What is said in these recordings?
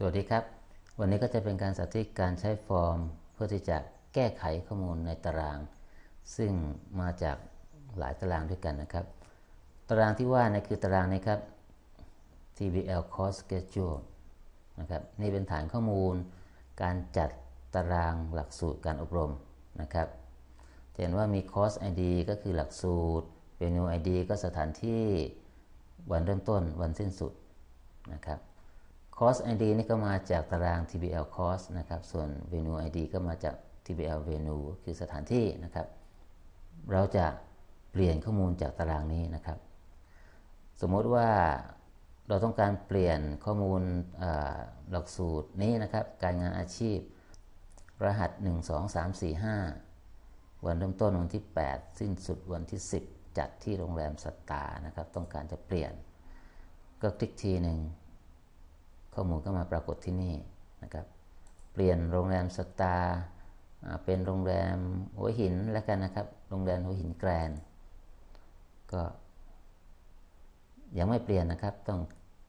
ตัวดีครับ วันนี้ก็จะเป็นการสาธิตการใช้ฟอร์ม เพื่อที่จะแก้ไขข้อมูลในตาราง ซึ่งมาจากหลายตารางด้วยกันนะครับ ตารางที่ว่านี่คือตารางนี้ครับ TBL Course Schedule นะครับนี่เป็นฐานข้อมูล การจัดตารางหลักสูตรการอบรมนะครับเห็นว่ามี Course ID ก็คือหลักสูตร Venue ID ก็สถานที่วันเริ่มต้นวันสิ้นสุดนะครับ Course ID นี่ก็มาจากตาราง TBL Cos นะครับ ส่วน Venue ID ก็มาจาก TBL Venue คือสถานที่นะครับ เราจะเปลี่ยนข้อมูลจากตารางนี้นะครับ สมมติว่าเราต้องการเปลี่ยนข้อมูลหลักสูตรนี้นะครับ การงานอาชีพ รหัส 1 2 3 4 5 วันเริ่มต้นวันที่ 8 สิ้นสุดวันที่ 10 จัดที่โรงแรมสตาร์นะครับ ต้องการจะเปลี่ยน ก็คลิกทีหนึ่ง ข้อมูลก็มาปรากฏที่นี่นะครับ เปลี่ยนโรงแรมสตาร์เป็นโรงแรมหัวหินแล้วกันนะครับ โรงแรมหัวหินแกรนก็ยังไม่เปลี่ยนนะครับ ต้อง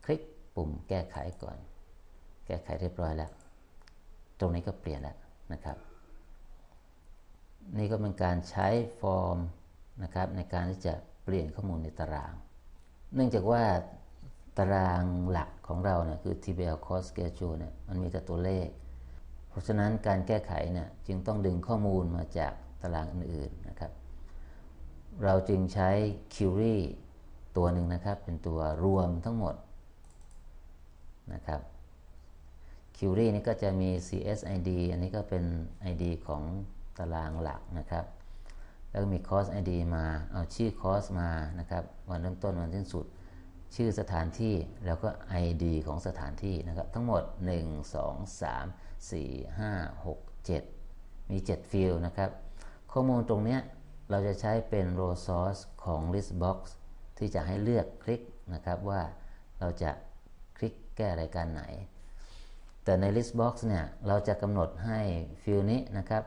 คลิกปุ่มแก้ไขก่อน แก้ไขเรียบร้อยแล้ว ตรงนี้ก็เปลี่ยนแล้วนะครับ นี่ก็เป็นการใช้ฟอร์มนะครับในการที่จะเปลี่ยนข้อมูลในตาราง เนื่องจากว่า ตารางหลักของเราเนี่ยคือ TBL Cost Schedule เนี่ยมันมีแต่ตัวเลข เพราะฉะนั้นการแก้ไขเนี่ยจึงต้องดึงข้อมูลมาจากตารางอื่นๆนะครับ เราจึงใช้ Query ตัวหนึ่งนะครับ เป็นตัวรวมทั้งหมดนะครับ Query นี่ก็จะมี CSID อันนี้ก็เป็น ID ของตารางหลักนะครับ แล้วก็มี Cost ID มา เอาชื่อ Cost มานะครับ วันเริ่มต้นวันสิ้นสุด ชื่อสถานที่แล้วก็ ID ของสถานที่นะครับทั้งหมด 1 2 3 4 5 6 7 มี 7 ฟิลนะครับ ข้อมูลตรงนี้เราจะใช้เป็น row source ของ list box ที่จะให้เลือกคลิกนะครับว่าเราจะคลิกแก้รายการไหน แต่ใน list box เนี่ยเราจะกำหนดให้ฟิลนี้นะครับ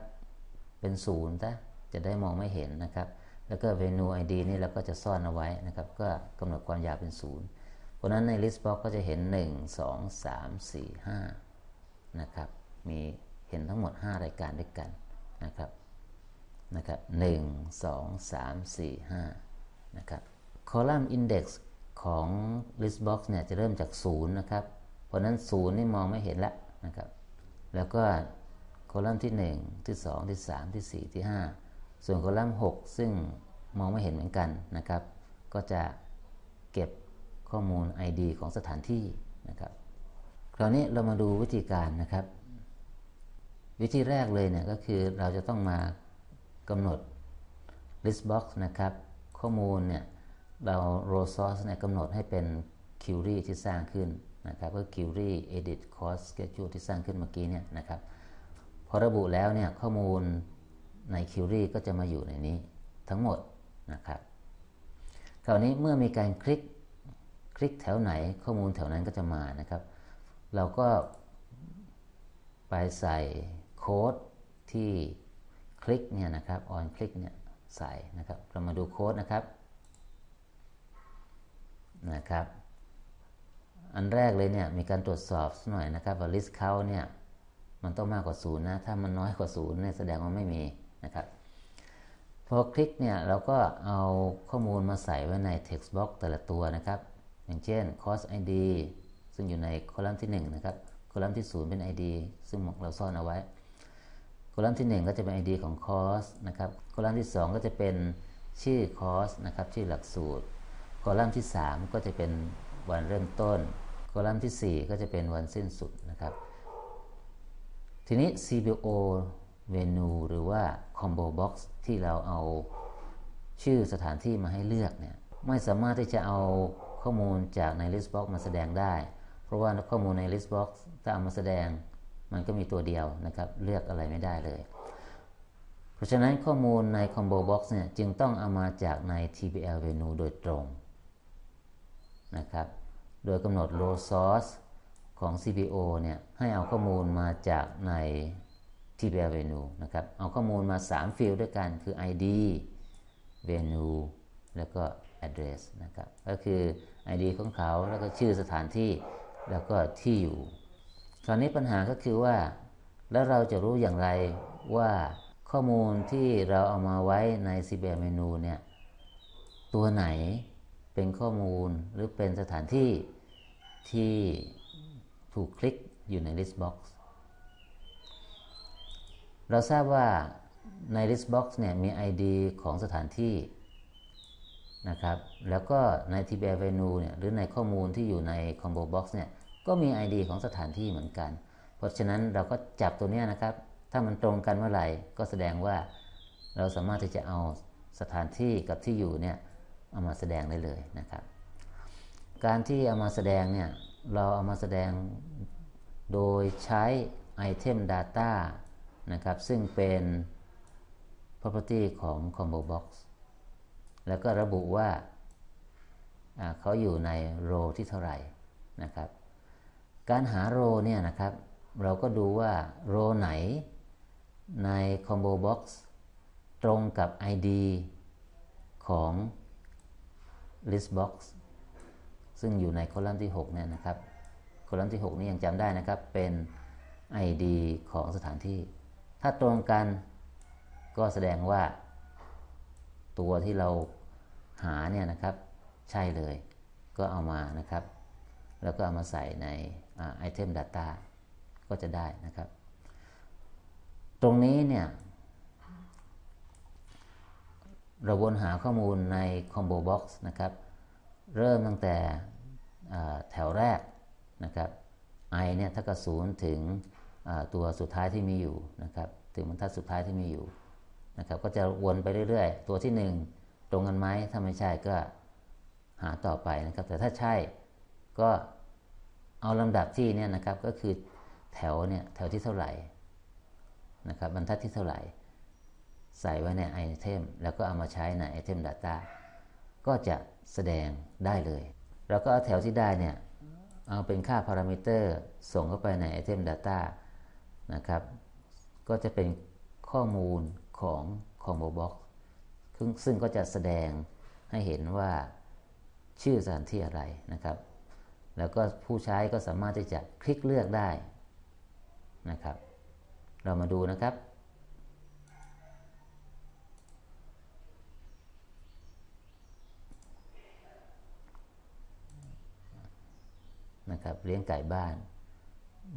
เป็นศูนย์ะจะได้มองไม่เห็นนะครับ แล้วก็ venue id นี่เราก็จะซ่อนเอาไว้นะครับ ก็กำหนดความยาวเป็นศูนย์เพราะนั้นใน list box ก็จะเห็น 1 2 3 4 5นะครับ มีเห็นทั้งหมด 5 รายการด้วยกันนะครับนะครับ1 2 3 4 5นะครับคอลัมน์ index ของ list box เนี่ยจะเริ่มจาก0นะครับ เพราะนั้น0นี่มองไม่เห็นแล้วนะครับ แล้วก็คอลัมน์ที่ 1 ที่ 2 ที่ 3 ที่ 4 ที่5 ส่วนคอลัมน์6ซึ่งมองไม่เห็นเหมือนกันนะครับ ก็จะเก็บข้อมูล ID ของสถานที่นะครับ คราวนี้เรามาดูวิธีการนะครับ วิธีแรกเลยเนี่ยก็คือเราจะต้องมากำหนด list box นะครับ ข้อมูลเนี่ยเรา row source เนี่ยกำหนดให้เป็น query ที่สร้างขึ้นนะครับก็ query edit cost schedule ที่สร้างขึ้นเมื่อกี้เนี่ยนะครับพอระบุแล้วเนี่ยข้อมูล ใน Query ก็จะมาอยู่ในนี้ทั้งหมดนะครับคราวนี้เมื่อมีการคลิกคลิกแถวไหนข้อมูลแถวนั้นก็จะมานะครับ เราก็ไปใส่โค้ดที่คลิกเนี่ยนะครับออนคลิกเนี่ยใส่นะครับ เรามาดูโค้ดนะครับนะครับ อันแรกเลยเนี่ยมีการตรวจสอบหน่อยนะครับว่า list count เนี่ยมันต้องมากกว่าศูนย์นะ ถ้ามันน้อยกว่าศูนย์เนี่ยแสดงว่าไม่มี นะครับพอคลิกเนี่ยเราก็เอาข้อมูลมาใส่ไว้ใน text box แต่ละตัวนะครับ อย่างเช่น cost id ซึ่งอยู่ในคอลัมน์ที่1นะครับคอลัมน์ที่ 0 เป็น id ซึ่งเราซ่อนเอาไว้ คอลัมน์ที่ 1 ก็จะเป็น id ของ cost นะครับคอลัมน์ที่ 2 ก็จะเป็นชื่อ cost นะครับชื่อหลักสูตร คอลัมน์ที่ 3 ก็จะเป็นวันเริ่มต้น คอลัมน์ที่ 4 ก็จะเป็นวันสิ้นสุดนะครับ ทีนี้ CBO เมนูหรือว่า Combo Box ที่เราเอาชื่อสถานที่มาให้เลือกเนี่ยไม่สามารถที่จะเอาข้อมูลจากใน List Box มาแสดงได้ เพราะว่าข้อมูลใน List Box ถ้าเอามาแสดงมันก็มีตัวเดียวนะครับ เลือกอะไรไม่ได้เลย เพราะฉะนั้นข้อมูลใน Combo Box เนี่ยจึงต้องเอามาจากใน TBL Menu โดยตรงนะครับ โดยกำหนด row source ของ CPO เนี่ยให้เอาข้อมูลมาจากใน TBL Venue นะครับ เอาข้อมูลมา 3 ฟิลด์ด้วยกันคือ ID Venue แล้วก็ address นะครับ ก็คือ ID ของเขาแล้วก็ชื่อสถานที่แล้วก็ที่อยู่ราวนี้ปัญหาก็คือว่า แล้วเราจะรู้อย่างไรว่าข้อมูลที่เราเอามาไว้ใน CBA เมนูเนี่ย ตัวไหนเป็นข้อมูลหรือเป็นสถานที่ที่ถูกคลิกอยู่ใน list box เราทราบว่าใน list box เนี่ยมี ID ของสถานที่นะครับ แล้วก็ใน TBA menu เนี่ยหรือในข้อมูลที่อยู่ใน combo box เนี่ยก็มี ID ของสถานที่เหมือนกัน เพราะฉะนั้นเราก็จับตัวนี้นะครับ ถ้ามันตรงกันเมื่อไหร่ก็แสดงว่าเราสามารถที่จะเอาสถานที่กับที่อยู่เนี่ยเอามาแสดงได้เลยนะครับ การที่เอามาแสดงเนี่ยเราเอามาแสดงโดยใช้ item data นะครับ ซึ่งเป็น property ของ combo box แล้วก็ระบุว่าเขาอยู่ใน row ที่เท่าไหร่นะครับ การหา row เนี่ยนะครับ เราก็ดูว่า row ไหนใน combo box ตรงกับ ID ของ list box ซึ่งอยู่ในคอลัมน์ที่ 6 เนี่ยนะครับ คอลัมน์ที่ 6 นี้ยังจำได้นะครับ เป็น ID ของสถานที่ ถ้าตรงกันก็แสดงว่า ตัวที่เราหาเนี่ยนะครับ ใช่เลย ก็เอามานะครับ แล้วก็เอามาใส่ใน item data ก็จะได้นะครับ ตรงนี้เนี่ยเราวนหาข้อมูลใน combo box นะครับ เริ่มตั้งแต่แถวแรกนะครับ i เนี่ยถ้ากับศูนย์ถึง ตัวสุดท้ายที่มีอยู่นะครับถึงบรรทัดสุดท้ายที่มีอยู่นะครับก็จะวนไปเรื่อยๆ ตัวที่ 1 ตรงกันไหมถ้าไม่ใช่ก็หาต่อไปนะครับ แต่ถ้าใช่ก็เอาลำดับที่เนี่ยนะครับก็คือแถวเนี่ยแถวที่เท่าไหร่นะครับบรรทัดที่เท่าไหร่ ใส่ไว้ในไอเทมแล้วก็เอามาใช้ในไอเทม Data ก็จะแสดงได้เลยเราก็เอาแถวที่ได้เนี่ยเอาเป็นค่าพารามิเตอร์ส่งเข้าไปในไอเทม Data นะครับ ก็จะเป็นข้อมูลของ Combo Box ซึ่งก็จะแสดงให้เห็นว่าชื่อสถานที่อะไรนะครับ แล้วก็ผู้ใช้ก็สามารถที่จะคลิกเลือกได้นะครับ เรามาดูนะครับนะครับเลี้ยงไก่บ้าน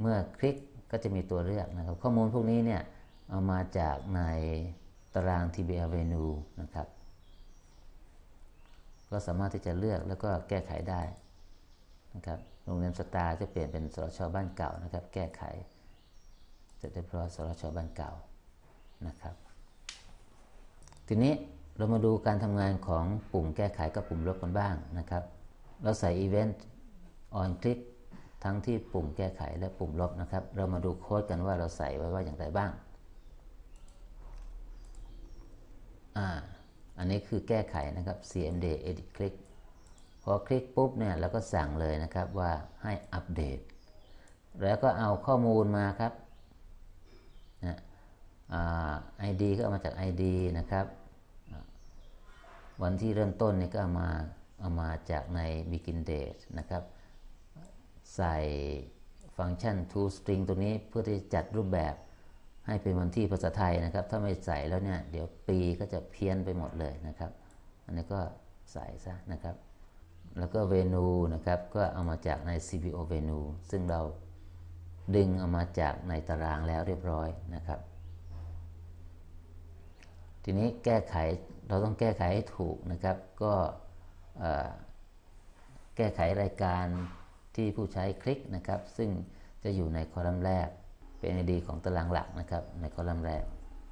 เมื่อคลิก ก็จะมีตัวเลือกนะครับ ข้อมูลพวกนี้เนี่ยเอามาจากในตาราง TBL Venue นะครับ ก็สามารถที่จะเลือกแล้วก็แก้ไขได้นะครับ โรงเรียนสตาร์จะเปลี่ยนเป็นสรชบ้านเก่านะครับ แก้ไขเสร็จเรียบร้อยสรชบ้านเก่านะครับ ทีนี้เรามาดูการทำงานของปุ่มแก้ไขกับปุ่มลบกันบ้างนะครับ เราใส่อีเวนต์ออนคลิก ทั้งที่ปุ่มแก้ไขและปุ่มลบนะครับ เรามาดูโค้ดกันว่าเราใส่ไว้ว่าอย่างไรบ้างอ่าอันนี้คือแก้ไขนะครับ cmd edit click พอคลิกปุ๊บเนี่ยเราก็สั่งเลยนะครับว่าให้อัปเดต แล้วก็เอาข้อมูลมาครับนะไอดีก็เอามาจาก ID นะครับ วันที่เริ่มต้นนี่ก็เอามาเอามาจากใน begin date นะครับ ใส่ฟังก์ชัน to string ตรงนี้เพื่อที่จะจัดรูปแบบให้เป็นวันที่ภาษาไทยนะครับ ถ้าไม่ใส่แล้วเนี่ย เดี๋ยวปีก็จะเพี้ยนไปหมดเลยนะครับ อันนี้ก็ใส่ซะนะครับ แล้วก็เวนูนะครับ ก็เอามาจากใน CPO เวนูซึ่งเราดึงเอามาจากในตารางแล้วเรียบร้อยนะครับ ทีนี้แก้ไขเราต้องแก้ไขให้ถูกนะครับ ก็แก้ไขรายการ ที่ผู้ใช้คลิกนะครับ ซึ่งจะอยู่ในคอลัมน์แรก เป็น ID ของตารางหลักนะครับ ในคอลัมน์แรก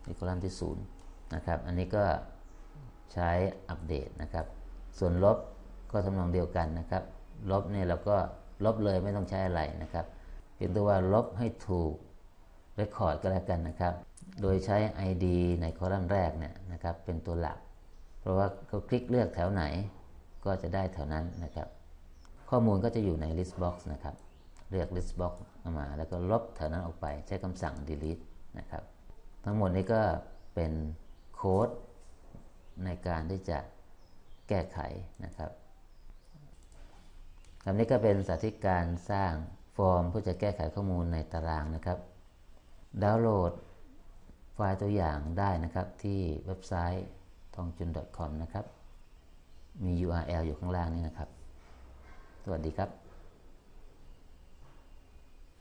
ในคอลัมน์ที่ 0 นะครับ อันนี้ก็ใช้อัปเดตนะครับ ส่วนลบก็ทำนองเดียวกันนะครับ ลบเนี่ยเราก็ลบเลยไม่ต้องใช้อะไรนะครับเพียงแต่ว่าลบให้ถูกเรคคอร์ดก็แล้วกันนะครับ โดยใช้ ID ในคอลัมน์แรกเนี่ยนะครับเป็นตัวหลัก เพราะว่าเขาคลิกเลือกแถวไหนก็จะได้แถวนั้นนะครับ ข้อมูลก็จะอยู่ใน list box นะครับเลือก list box มา แล้วก็ลบแถวนั้นออกไป ใช้คำสั่ง delete นะครับ ทั้งหมดนี้ก็เป็นโค้ดในการที่จะแก้ไขนะครับคำนี้ก็เป็นสาธิตการสร้างฟอร์มเพื่อจะแก้ไขข้อมูลในตารางนะครับ ดาวน์โหลดไฟล์ตัวอย่างได้นะครับที่เว็บไซต์ทองจุน .com นะครับ มี URL อยู่ข้างล่างนี้นะครับ สวัสดีครับ